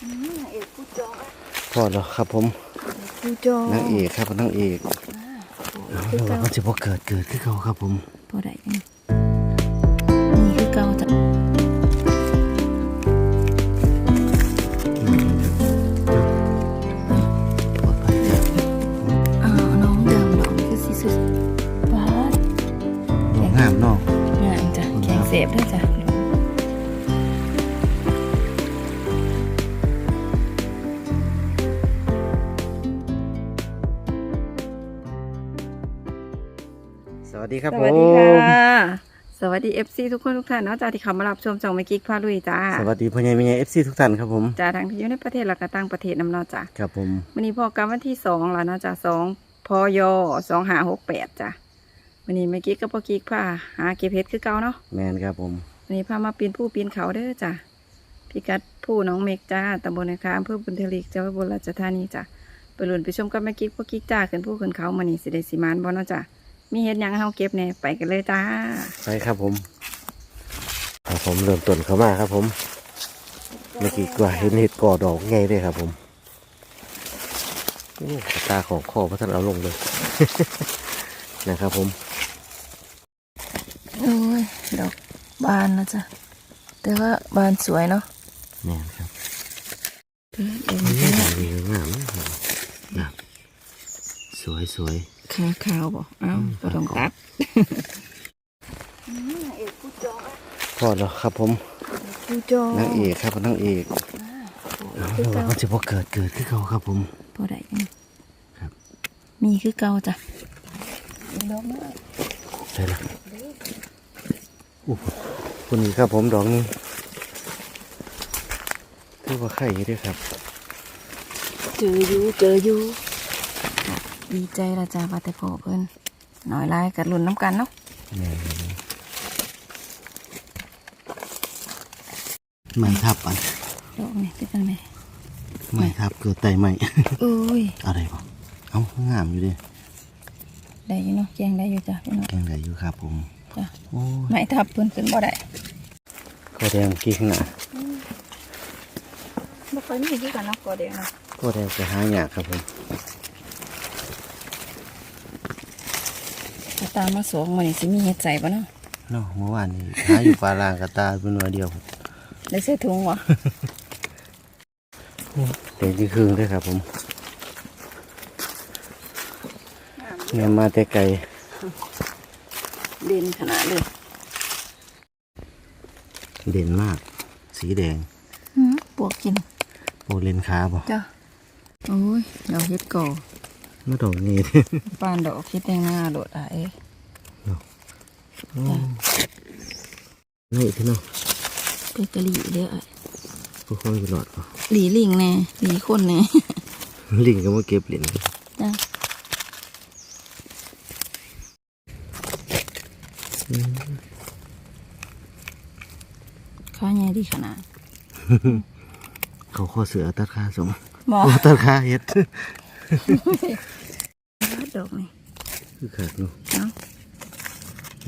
นางเอกผู้จองพอแล้วครับผมผู้จองนางเอกครับนางเอกคือแล้วเก่ามันจะพอเกิดเกิดขึ้นเขาครับผมพอได้นี่นี่คือเก่าจ้ะ สวัสดีครับสผวัสดีมค่ะ สวัสดีเอฟซีทุกคนทุกท่านเนาะจ้าที่เข้ามารับชมจองเมกิกพาลุยจ้า สวัสดีพ่อใหญ่แม่ใหญ่เอฟซีทุกท่านครับผม จ้าทั้งที่อยู่ในประเทศและก็ต่างประเทศนำเนาะจ้ะครับผมวันนี้พอกรรมวันที่สองแล้วเนาะจ้ะสองพอยสองหาหกแปดจ้ะวันนี้เมกิกกับพ่อกิกพาหาเก็บเห็ดคือเก่าเนาะ แมนครับผมวันนี้พามาปีนผู้ปีนเขาเด้อจ้ะพิกัดผู้หน้องเมกจ้าตำบลนาคาอำเภอบุญทลิกจังหวัดอุบลราชธานีจ้ะไปลุ้นไปชมกับแม่กิ๊กพ่อกิ๊กจ้าขึ้นผู้ขึ้นเขามานี่สิได้สิมานบ่เนาะจ้ะ มีเห็ดหยังให้เฮาเก็บแหน่ไปกันเลยจ้า ไปครับผมครับผมเริ่มต้นเข้ามาครับผมเมื่อกี้กว่าเห็นเห็ดก่อดอกไงเลยครับผมโอ้ตาของคอพระท่านเอาลงเลย นะครับผมโอ้ยดอกบานนะจ้ะแต่ว่าบานสวยเนาะแม่นครับเดี๋ยวนี่ดอกนี้งามนะครับงามสวยสวย ขาวขาวๆบ่เอ้าอืมก็ต้องตัดพอแล้วครับผมผู้จองนางเอกครับนางเอกคือเก่ามันจะพอเกิดเกิดขึ้นเขาครับผมพอได้นี่ครับมีคือเก่าจ้ะมีดอกไม้ใช่ละอู้หูคนนี้ครับผมดอกนี้คือว่าไข่อยู่ด้วยครับ เจออยู่เจออยู่ค่ะ ดีใจละจ้าว่าแต่พอเพิ่นหน่อยหลายกัดลุ่นน้ำกันเนาะแม่ไม่ทับอันดอกนี่เป็นจังไดไม่ทับเกิดไตใหม่โอ้ยอะไรวะเอ้างามอยู่ดิได้อยู่เนาะแกงได้อยู่จ้ะพี่น้องแกงไหลอยู่ครับผมจ้ะโอ้ยไม่ทับเพิ่นขึ้นบ่ได้ก็แดงกี่ขนาดบ่ค่อยมีคือกันเนาะกอแดงเนาะก็แดงจะหายากครับผม ถ้า ตามมาสองมื้อนี้สิมีเฮ็ดใส่บ่เนาะเนาะเมื่อวานนี้หาอยู่ปลาลางกระตาเป็นวันเดียวได้ใส่ถุงบ่แดงที่ครึ่งด้วยครับผมเงินมาแต่ไกลเด่นขนาดเลยเด่นมาก สีแดงหือปวกกินโอเลนคาบ่จ้ะโอ้ยดอกเฮ็ดก่อเมื่อดอกนี้ปานดอกเฮ็ดแดงหน้าโดดอะเอ้ย นี่ที่เนาะเป็นกะหรี่เด้ออ้ายพวกเขาอยู่หลอดป่ะหลีลิงแน่หลีคนแน่ ลิงก็มาเก็บเหรียญจ้ะข้าใหญ่ดีขนาด เขาข้อเสือตัดขาสมหมอโอ้ตัดขาเฮ็ดดอกนี่คือขาดเนาะเอ้า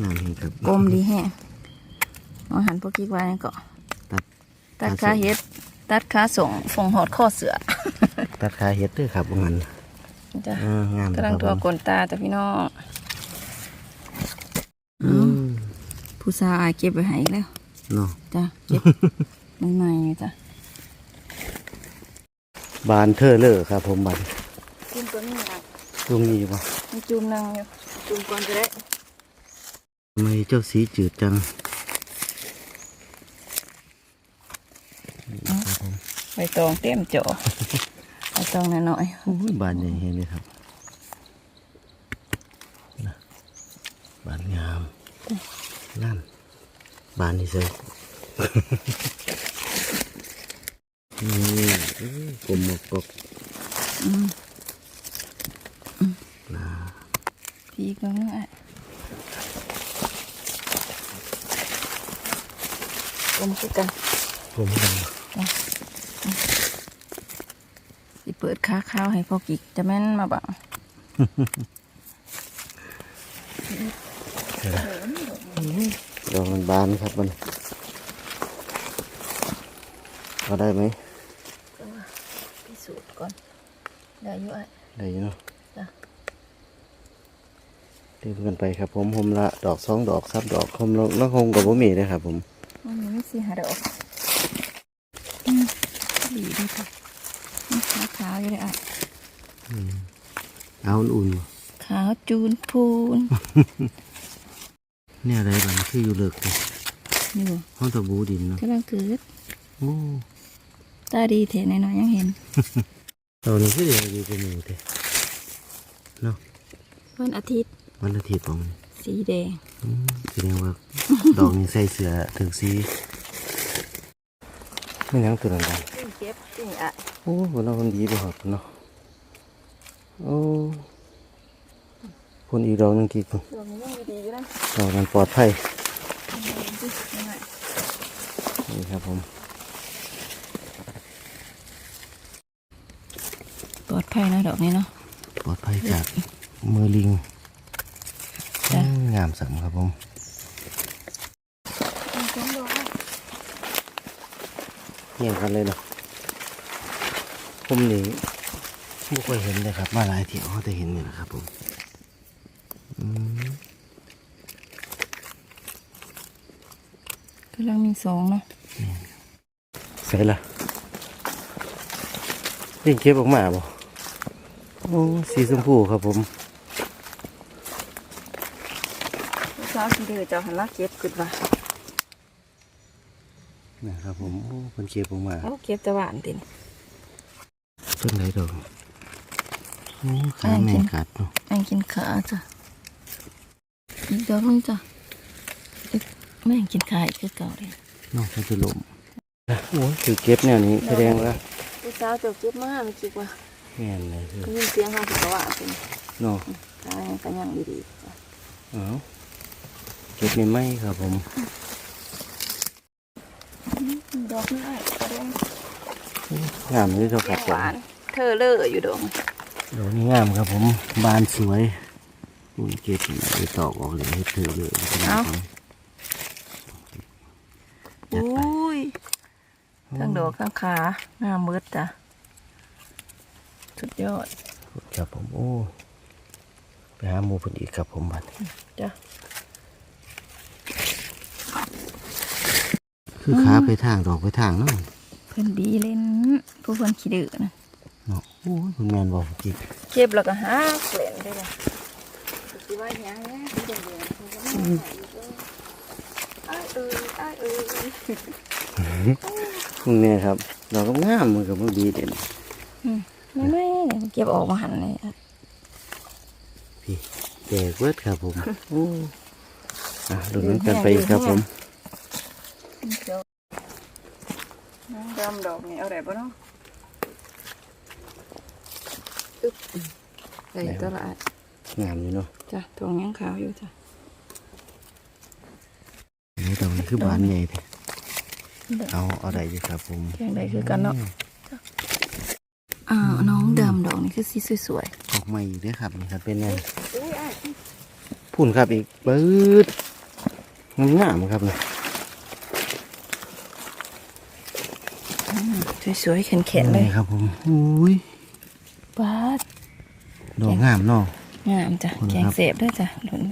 งามเห็นครับกลมดีแฮะเอาหันพวกกิ๊กไว้ก็ตัดตัดขาเฮ็ด ตัดขาส่งฝงหอดข้อเสือ ตัดขาเฮ็ดเด้วยครับว่างั้นจ้ะอ่างามกำลังคตัวรับผมกลนตาจ้ะพี่น้องอืมผู้สาวอายเก็บไว้ให้อีกแล้วเนาะจ้ะเก็บใหม่ๆอยู่จ้ะบานเธอเลอครับผมบานจุ่มตัวนี้นะตรงนี้ป่ะมีจุ่มนังอยู่จุ่มก่อนจะได้ทำไม เจ้าสีจืดจังครับผมใบตองเต็มจ่อใบตองน้อยโอ้ยบานใหญ่เห็นเลยครับนะบานงามนั่นบานนี่เซยนี่เอ้ยกลมหมกกกๆอืมนะพี่ก็เนื้อยกล มคือกันกลมกันสิเปิดค้าข้าวให้พ่อกิกจะแม่นมาบังดอกมันบานครับมันเอาได้ไหมก็สูตรก่อน ได้อยู่อะได้อยู่เนาะจ้ะเรียนกันไปครับผมผมละดอกสองดอกครับดอกคมลงน้องคงกับบ่มีเลยครับผม มันไม่สีหาดอกอืมดีดีค่ะนี่ขาวขาวๆอยู่เลยอะเอาอุ่นขาวจูนพูนๆเนี่ยอะไรบ้างคืออยู่เลิกเลยนี่บ่ห้องตะบูดินเนาะกำลังเกิดโอ้ตาดีเถอะน้อยๆยังเห็นตอนนี้คือเดี๋ยวอยู่กับหมูเด้เนาะวันอาทิตย์ วันอาทิตย์ผมสีแดงอืม แสดงว่าดอกนี้ใส่เสือถึงสีไม่ยังตัวนั้นเก็บสิ่งอะโอ้คนเราคนดีไปหอดเนาะโอ้คนอีกดอกหนึ่งกี่คนดอกนี้ยังดีอยู่นะดอกมันปลอดภัยนี่ครับผมปลอดภัยนะดอกนี้เนาะปลอดภัยจากมือลิง จ้ะอืมงามสัมครับผมมีสองดอกอะเหี่ยงกันเลยเนาะผมนี่ไม่ค่อยเห็นเลยครับมาหลายเที่ยวเขาจะเห็นนี่นะครับผมอืมกำลังมีสองเนาะใส่ละลิงเก็บออกมาบ่โอ้สีชมพูครับผม ลูกสาวสีเดือเจ้าหันละเก็บกึดว่ะนะครับผมโอ้คนเก็บออกมาโอ้เก็บแต่หวานตินต้นไหนดอกโอ้ขาแม่งกัดเนาะแม่งกินขาจ้ะอีกดอกหนึงจ้ะอีกแม่งกินขาอีกคือเก่าเลยนอกจากจะลมโอ้ยคือเก็บแนวนี้แสดงว่าลูกสาวเจ้าเก็บมาไม่คิดว่าแม่นเลยคือได้ยินเสียงเขาถือว่าเป็นเนาะตายกันยังดีๆจ้ะเอา เก็บในไม้ครับผมดอกนี่ไอ้กระเด้งงามเลยครับผหมวานเธอเลอะอยู่ดอกดอกนี้งามครับผม บานสวยอุ้ยเก็บไปตอกออกเลยให้เธอเลยนะครับผมจัดไปอุ้ยทั้งดอกทั้งขาหน้ามืดจ้ะสุดยอดครับผมโอ้ไปหาหมูเพิ่นอีกครับผมบัดนี้จ้ะ คือขาไปทางดอกไปทางเนาะเพิ่นดีเล่นผู้เพิ่นขี้ดื้อนะเนาะโอ้ยคุณแมนบอกจิกเก็บแล้วก็หาเกล็นได้เลยสิว่าหยังแหน่สีแดงๆเพิ่นก็มาใส่อีกเด้ออ้ายเอ้ยอ้ายเอ้ยคุณแม่ครับดอกงามมันกับมันดีเด่นไม่ไม่เก็บออกมาหันเลยอะพี่แจกเวิร์ดครับผมโอ้อะดูน้ำกันไปอีกครับผม เดี๋ยวน้ำดำดอกนี่เอาได้ปะเนาะอึ๊บได้ตละอัดงามอยู่เนาะจ้ะทวงยังขาวอยู่จ้ะนนี้ดอกนี้คือบานใหญ่เลยเอาเอาได้อยู่ครับผมแกงได้คือกันเนาะอ้าน้องดำดอกนี่คือสีสวยๆออกมาอีกด้อครับนี่ครับเป็นไงพุ่นครับอีกปื๊ดงามครับนะ สวยๆแข็งๆเลยนี่ครับผมอุ้ยบาดดอกงามเนาะงามจ้ะขอบคุณแกคงรับเสพด้วยจ้ะหลุน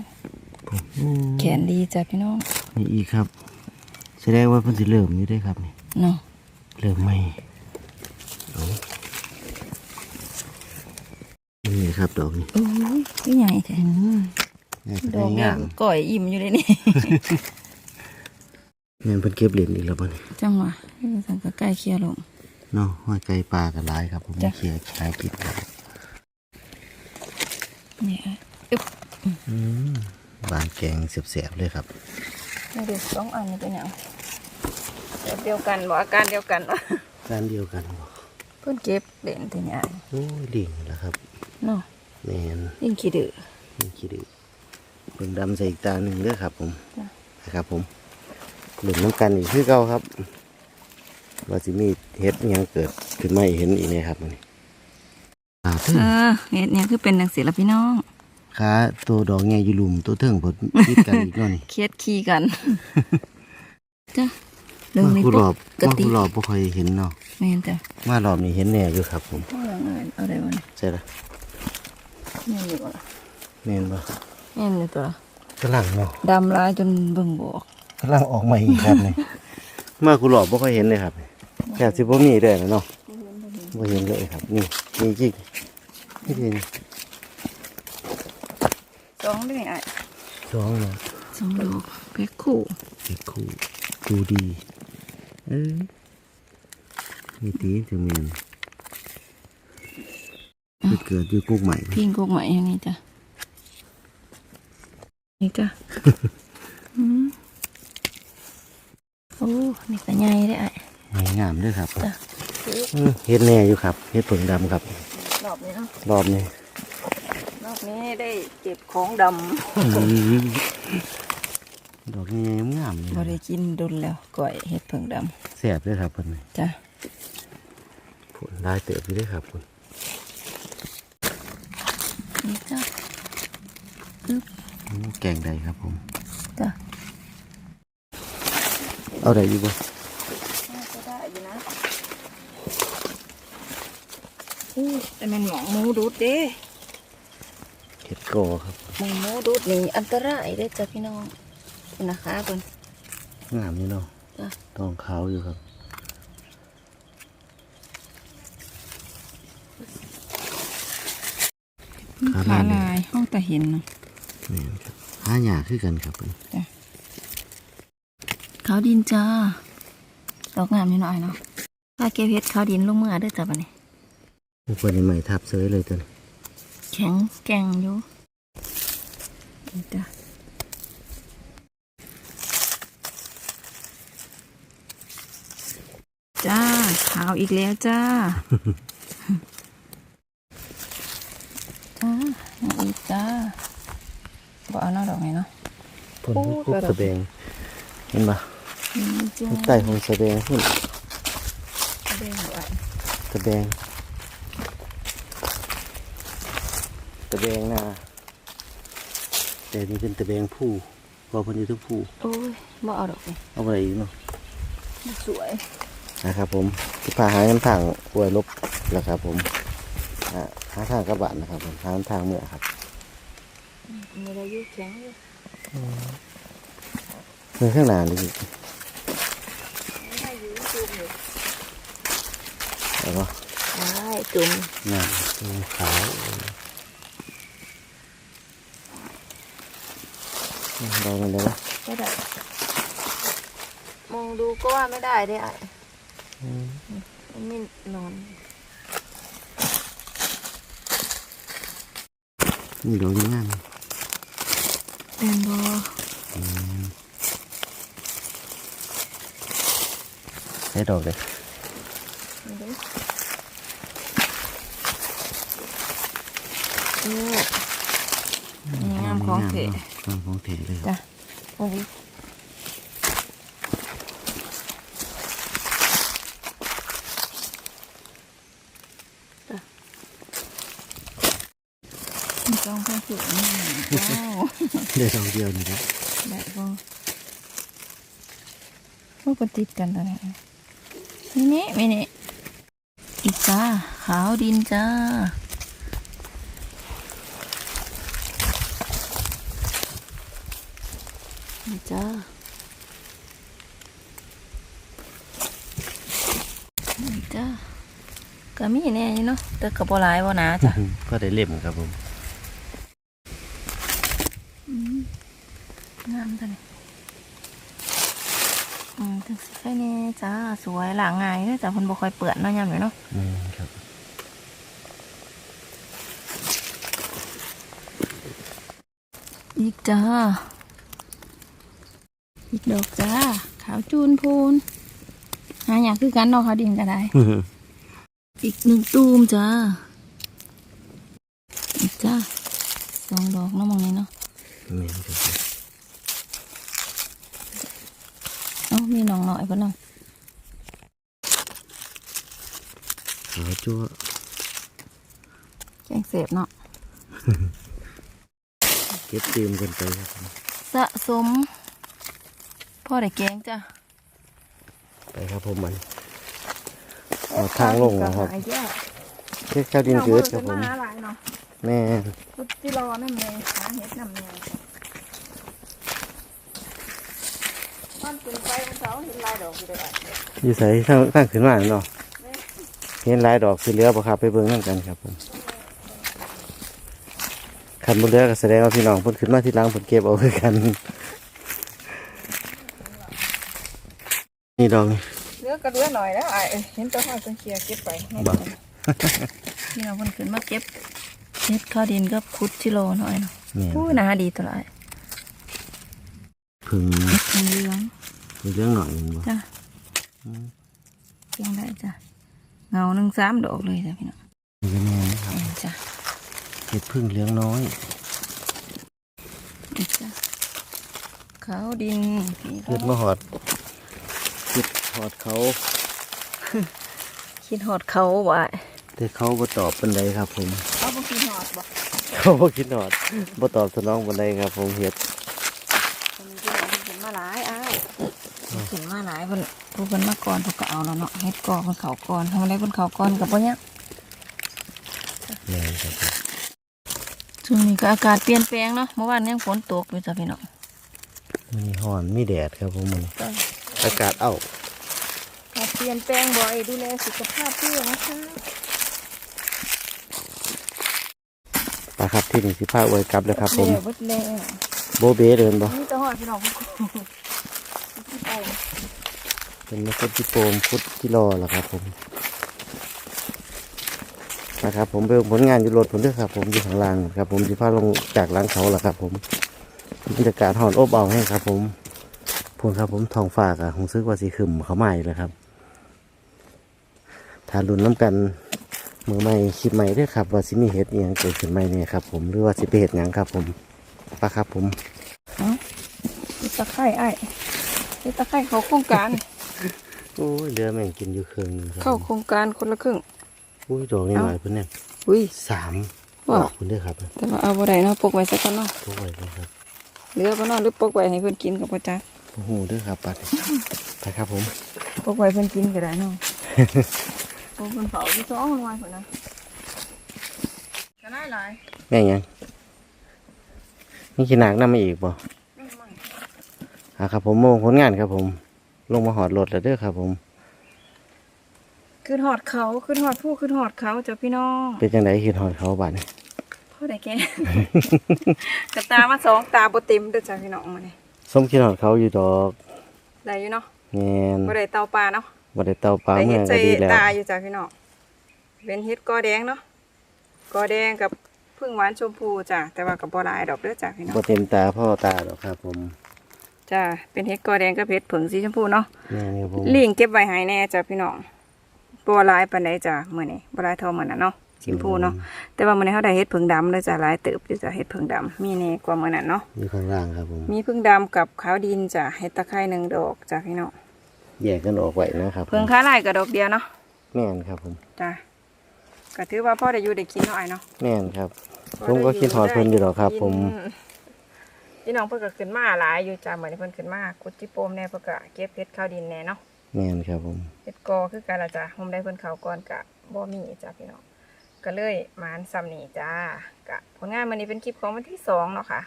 ผมโอ้แขนดีจ้ะพี่น้องนี่อีกครับแสดงว่าเพิ่นสิเริ่มอยู่เด้อครับนี่เนาะเริ่มไหมเอานี่ครับดอกนี้โอ้ยนี่ใหญ่แท้นี่ก็ดได้อกนี่งามก่อยอิ่มอยู่เลยนี่แม่นเพิ่นเก็บเหรียญอีกแล้วบ่นี่จังหวะ สังก็ใกล้เคียร์ลงเนาะห้อยไก่ปลากันหลายครับ ผมเขี่ยขายกินครับนี่อะอึ๊บบานแกงเสียบๆเลยครับนี่ดูสองอันนี้เป็นหยังแบบเดียวกันบ่อาการเดียวกันวะร้านเดียวกันบ่เพิ่อนเก็บเด่นทีนี้อะโอ้ยลิงแล้วครับเนาะแมนยิ่งขี้ดื้อนี่คิดดูเบิ่งดำใส่อีกตาหนึ่งเด้อครับ ผมนะครับผมหลุมน้ำกันอีกคือเก่าครับ ว่าสิมีเฮ็ดอิหยังเกิดขึ้นมาให้เห็นอีกเนี่ยครับมันนี้ขาเทิงเออเฮ็ดเนี่ยคือเป็นจังซี่ล่ะพี่น้องขาตัวดอกใหญ่อยู่หลุมตัวเทิงผลติดกันอีกเนาะนี่เครียดขี้กันจ้ะหนึ่งในมาผู้ปรอบกมาติผู้รอบบ่ค่อยเห็นเนาะแม่นจ้ะมารอบนี้เห็นแน่อยู่ครับผมเอาอย่างอื่นเอาอะไรวะเนี่ยใช่ละแม่นอยู่บ่ล่ะแม่นบ่แม่นอยู่ตัวละกำลังเนาะดำร้ายจนเบิ่งบออกกำลังออกมาอีกครับนี่มาผู้รอบบ่ค่อยเห็นเลยครับ แค่สิบ่มีเด้อเนาะบ่เห็นเลยครับ นี่นี่จริงนี่จริงสองด้วยอะสองเนาะสองดอกแพ็คคู่เด็กคู่ดูดีเออมีตีถึงแม่นไปเกิดอยู่กุ๊กใหม่พิงกกใหม่อันนี้จ้ะนี่จ้ะอืมโอ้ นี่ก็ใหญ่ได้อะไม่ งามด้วยครับจ้ะอืมเฮ็ดแน่อยู่ครับเฮ็ดผึ่งดำครับ รอบนี้เนาะรอบนี้ รอบนี้ได้เก็บของดดอกนี้ยังงามเลำบ่ยได้กินดุนแล้วก่อยเห็ดเผิงดแสบด้วยครับเพิ่นนี่ำจ้ะผลลายเติบอยู่ด้วยครับคุณนี่จ้ะแกงใดครับผมจ้ะเอาใดอยู่บ่ ก็ได้อยู่นะ อู้แต่มันหมองหมูดูดเด้เห็ดกอครับหมองหมูดูดนี่อันตรายเด้อจ้ะพี่น้องคุณนะคะเพิ่นงามนี่เนาะจ้ะทองขาวอยู่ครับขาลายห้องตาเห็นเนาะนี่ครับหาหยาคือกันครับเพิ่นขาวดินจ้าดอกงามนิดหน่อยเนาะถ้าเก็บเห็ดขาวดินลงมือเด้อจ้ะบัดนี้ อุปนิใหม่ทับเสยเลยตัวนี้แข็งแกร่งอยู่นี่จ้ะจ้าขาวอีกแล้วจ้า จ้ายังอีกจ้าบอกเอาหน้าดอกไหนเนาะเพิ่นโอ้คุกระดับสะแบงเห็นปะนี่จ้าใต้ของสะแบงพุ่นแดงหวานสะแบง ตะแบงนาแต่นี่เป็นตะแบงผู้พอเพิ่นอยู่ทุกผู้โอ้ยบ่เอาดอกเลยเอาไปอีกเนาะสวยนะครับผมที่พาหาน้ำทางอวยลบแล้วครับผมอ่าหาทางกระบะนะครับผมหาน้ำทางเมื่อครับมีอะไรยืดแข็งอยู่เมื่อข้างหน้านี่อีกไม่ได้ยืดจุ่มอยู่แล้วก็ได้จุ่มหน้าตรงขาว เรามันเลยวะก็ได้ มองดูก็ว่าไม่ได้เด้อะมันไม่นอน นี่ดอกนี้งามเป็นบอใช้ดอกเลยนี่เด้โอ้นี่งาม ของเถะงามของเถะเลยครับจ้ะโอ้ยจ้ะจองข้าวสุกนี่ว้าวได้ดอกเดียวนี่ครับได้บ่พวกมันติดกันตอนนี้นี่นี่ไม่นี่อีกจ้าขาวดินจ้า จ้านี่จ้าก็มีแน่อยู่เนาะแต่ก็บ่หลายบ่หนาจ้ะก็ได้เล่มครับผมงามจังเลยอืมถึงสิแค่นี้จ้าสวยหลางง่ายเด้อจ้ะเพิ่นบ่ค่อยเปื้อนเนาะยามนี้เนาะอืมครับอีกจ้าอีก ดอกจ้า ขาวจูนพูนหาอย่างคือกันเนาะเขาดินก็ได้ อีกหนึ่งตูมจ้า อีกจ้าสองดอกเนาะมองนี้เนาะแม่นครับเอ้ามีน้องหน่อยเพิ่นเนาะขาวจั่วแกงเสพเนาะเก็บตีมกันไปครับผมสะสม พ่อได้แกงจ้ะไปครับผมมันเอาทางลงนะครับหายแย่เฮ็ดข้าวดินเกิดครับผมหาหลายเนาะแม่นพุทธิรอนั่นเองหาเห็ดนำเนี่ยมันเป็นไปมันเสาเห็นลายดอกอยู่เลยอะอยู่ใส่ทางทางขึ้นมาเนาะเห็นหลายดอกสีเหลือบ่ครับไปเบิ่งนํกันครับผมคันบ่เหลือก็แสดงว่าพี่น้องเพิ่นขึ้นมาที่หลังเพิ่นเก็บเอาคือกัน นี่ดอกนี่เหลือกระเดือหน่อยแล้วไอ้ายเห็นตัวข้าวเป็นเคลียร์เก็บไปให้บัดูกนี่เราคนขึ้นมาเก็บเห็ดข้าวดินกับคุดชิโลหน่อยเนาะแม่นอู้หนาดีตัวละไอ้พึ่งเห็ดเหลืองมีเรื่องหน่อยหนึงบ่จ้ะเพียงได้จ้ะเงาหนึ่งสามดอกเลยจ้ะพี่น้องนี่ก็แม่นนะครับเอ็นจ้ะเห็ดพึ่งเหลืองน้อยนี่จ้ะขาวดินนี่เห็ดมาหอดเห็ดหอดเขาคิดหอดเขาบ่ไอ้แต่เขาบ่ตอบปานใดครับผมเขาบ่คิดหอดบ่เขาบ่คิดหอดบ่ตอบสนองปานใดครับ ผมเห็ดคนที่เราเห็นมาหลายอ้ายเห็นมาหลายเพิ่นผู้เพิ่นมาก่อนเพิ่นก็เอาแล้วเนาะเฮ็ดก่อเพิ่นเขาก่อนทำอะไรเพิ่นเขาก่อนกับบ่เนี้ยแม่นครับผมช่วงนี้ก็อากาศเปลี่ยนแปลงเนาะเมื่อวานยังฝนตกอยู่จ้ะพี่น้องมันนี่ฮ้อนมีแดดครับผมมันอากาศเอ้าอากาศ เปลี่ยนแปลงบ่อยดูแลสุขภาพด้วยนะคะปลาครับที่นี่สิพาอวยกลับเลยครับผมเล่บดแล้วโบเบ้เดินบ่นี่จะหอดพี่น้องพี่โอ้เป็นมะคุดที่โปมคุดที่รอแล้วครับผมนะครับผมไปผลงานอยู่รถผมด้วยครับผมอยู่ข้างล่างครับผมสิพาลงจากหลังเขาแล้วครับผมบรรยากาศหอนอบเอาให้ครับผมพูนครับผมทองฝากอะผมซื้อว่าสีขึ้มเขาใหม่เลยครับ ทารุนน้ำกันมือใหม่คลิปใหม่ด้วยครับ ว่าสิมีเห็ดอหย่างเกิดขึ้นใหม่เนี่ยครับ ผมหรือว่าสิไปเห็ดหยังครับ ผมปะครับผมยตะไคร่ไอ้ยตะไคร่เขาโครงการโอ้ยเรือแม่งกินอยู่เครื่องหนึงครับเข้าโครงการคนละครึ่งอุ้ยดอกนี่หน่อยเพื่อนเนี่ยอุ้ยสามว่าดอกคุณด้วยครับ แต่ว่าเอาบ่ได้เนาะปกไว้ซะก่อนเนาะพวกไว้เลยครับเหลือบ่เนาะหรือปกไว้ให้เพิ่นกินกับบ่จ๊ะโอ้โหด้วยครับปัดไปครับผมปกไว้เพิ่นกินก็ได้เนาะ ปกเพิ่นเผาที่สองหน่วยพุ่นน่ะก็ได้หลายแม่งยังมีขีหนักนำมาอีกบ่อะครับผมโมงผลงานครับผม ลงมาหอดรถแล้วเด้อครับผมขึ้นหอดเขาขึ้นหอดผู้ขึ้นหอดเขาจ้ะพี่น้องเป็นจังไดขีดหอดเขาบาดนี่พ่อได้แก่กระตามาสองตาบ่เต็มเด้อจ้ะพี่น้องมานี่ส้มขีดหอดเขาอยู่ดอกได้อยู่เนาะแงนบ่ได้เตาปลาเนาะ บ่ได้เตาปลาได้เมื่เฮ็อดก็ใส่ดีแล้วตาอยู่จ้ะพี่น้องเป็นเฮ็ดกอแดงเนาะกอแดงกับพึ่งหวานชมพูจ้ะแต่ว่ากับบ่หลายดอกเด้อจ้ะพี่น้องบ่เต็มตาพ่อตาดอกครับผมจ้ะเป็นเฮ็ดกอแดงกับเฮ็ดผึ่งสีชมพูเนาะแม่นี่ครับผมลิงเก็บไว้ให้แน่จ้ะพี่น้องบ่หลายปานใดจ้ะมื้อนี้บ่หลายเท่ามื้อนั้นเนาะชมพูเนาะแต่ว่ามื้อนี้เฮาได้เฮ็ดผึ่งดำเลยจ้ะหลายเติบอยู่จ้ะเฮ็ดผึ่งดำมีแน่กว่ามื้อนั้นเนาะ อยู่ข้างล่างครับผมมีพึ่งดำกับขาวดินจ้ะเห็ดตะไคร้หนึ่งดอกจ้ะพี่น้อง แยกกันออกไว้นะครับผมเพิ่งค้าลายกับดอกเดียวเนาะแม่นครับผมจ้ะก็ถือว่าพ่อได้อยู่ได้กินเนาะไอ้เนาะแม่นครับ ผมก็คิดหอดเพิ่นอยู่ดอกครับ ผมพี่น้องเพิ่นก็ขึ้นมาหลายอยู่จ้ะเหมือนเพิ่นขึ้นมากุดจิโปมแน่เพิ่นก็เก็บเห็ดข้าวดินแน่เนาะแม่นครับผมเห็ดกอคือกันละจ้ะผมได้เพิ่นเขาก่อนกะบ่มีจ้ะพี่น้องก็เลยหมานซ้ำนี่จ้ากะผลงานมื้อนี้เป็นคลิปของวันที่สองเนาะค่ะ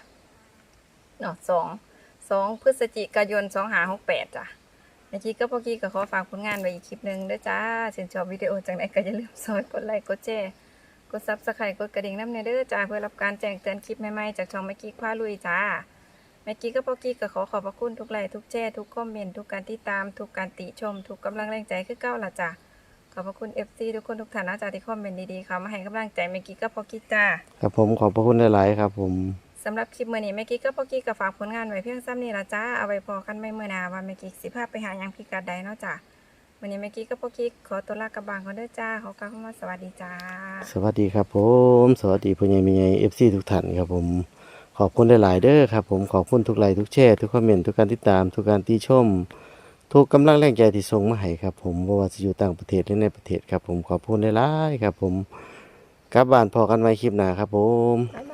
เนาะสองสองพฤศจิกายนสองห้าหกแปดจ้ะ เมื่อกี้ก็พอกี้ก็ขอฝากผลงานไว้อีกคลิปหนึ่งด้วยจ้าชื่นชอบวิดีโอจังไหนก็อย่าลืมซอยกดไลค์กดแชร์กดซับสไครต์กดกระดิ่งน้ำเนยเด้อจ้าเพื่อรับการแจ้งเตือนคลิปใหม่ๆจากช่องแม่กิ๊กพาลุยจ้าแม่กิ๊กก็พอกี้ก็ขอขอบพระคุณทุกไลค์ทุกแชร์ทุกคอมเมนต์ทุกการติดตามทุกการติชม ทุกกำลังแรงใจคือเก้าละจ้าขอบพระคุณ FC ทุกคนทุกท่านนะจ้าที่คอมเมนต์ดีๆเขามาให้กำลังใจแม่กิ๊กก็พอกี้จ้าครับผมขอบพระคุณหลายๆครับผม สำหรับคลิปมื่อนี้แม่กิ๊กก็พอกี้ก็ฝากผลงานไว้เพียงซ้ำนี่ละจ้า เอาไว้พอกันไม่เมื่อนาว่าแม่กิ๊กสิพาพไปหายังพิกัดใดเนาะจ้าวันนี้แม่กิ๊กก็พอกี้ขอตัวลากระบางก่อนเด้อจ้าขอกล่าวคำว่าสวัสดีจ้า สวัสดีครับผม สวัสดีพ่อใหญ่แม่ใหญ่เอฟซีทุกท่านครับผม ขอบคุณหลายๆเด้อครับผมขอบคุณทุกไลค์ทุกแชร์ทุกคอมเมนต์ทุกการติดตามทุกการติชม ทุกกำลังแรงใจที่ส่งมาให้ครับผมบ่ว่าจะอยู่ต่างประเทศหรือในประเทศครับผมขอบคุณหลายๆครับผมกลับบ้านพอกันไว้คลิปหน้าครับผม